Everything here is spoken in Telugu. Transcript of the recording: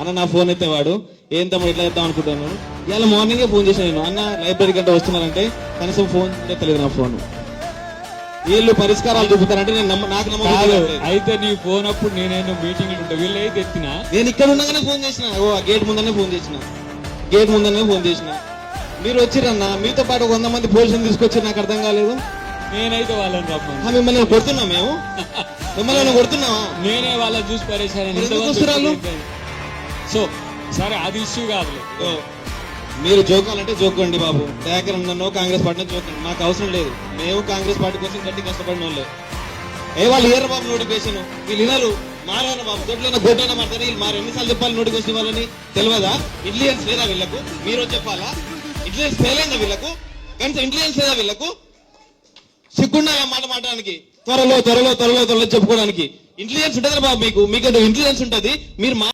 అన్న నా ఫోన్ ఎత్తేవాడు ఏం తమ్ముడు ఇట్లా చేద్దాం అనుకుంటున్నాను ఇవాళ మార్నింగే ఫోన్ చేశాను నేను. అన్న లైబ్రరీ కంటే వస్తున్నానంటే కనీసం ఫోన్ ఎత్తలేదు నా ఫోన్ వీళ్ళు పరిష్కారాలు చూపుతారంటే నేను నమ్మ నాకు నమ్మకం అయితే నీ ఫోన్ అప్పుడు నేనేదో మీటింగ్ ఉంటా వీళ్ళు అయితే ఎత్తినా? నేను ఇక్కడ ఉండగానే ఫోన్ చేసిన. ఓ గేట్ ముందనే ఫోన్ చేసిన. గేట్ ముందనే ఫోన్ చేసిన. మీరు వచ్చిరన్న మీతో పాటు వంద మంది పోలీసులు తీసుకొచ్చి నాకు అర్థం కాలేదు. నేనైతే వాళ్ళని రమ్మను. మిమ్మల్ని కొడుతున్నాం మేము? మిమ్మల్ని కొడుతున్నావా? నేనే వాళ్ళని చూసి వస్తున్నారు? సో సరే అది ఇష్యూ కాదు ఓ, మీరు జోకాలంటే జోకండి బాబు. దయాకర్ కాంగ్రెస్ పార్టీ జోకండి మాకు అవసరం లేదు. మేము కాంగ్రెస్ పార్టీ కోసం గట్టి కష్టపడిన వాళ్ళే. ఏ వాళ్ళు ఏరు బాబు నోటిఫికేషన్? వీళ్ళు వినరు. మారారు బాబు. దొడ్లైన గొడ్డైనా మాట్లాడి వీళ్ళు మారు ఎన్నిసార్లు చెప్పాలి నోటిఫికేషన్ ఇవ్వాలని? తెలియదా? ఇంటెలిజెన్స్ లేదా వీళ్ళకు? మీరు చెప్పాలా? ఇంటెలిజెన్స్ ఫెయిల్ అయిందా వీళ్ళకు? కనీసం ఇంటెలిజెన్స్ లేదా వీళ్ళకు? సిగ్గుండా ఆ మాట మాట్లాడడానికి? త్వరలో త్వరలో త్వరలో త్వరలో చెప్పుకోవడానికి. ఇంటెలిజెన్స్ ఉంటుంది బాబు మీకు. మీకు ఇంటెలిజెన్స్ ఉంటుంది. మీరు మా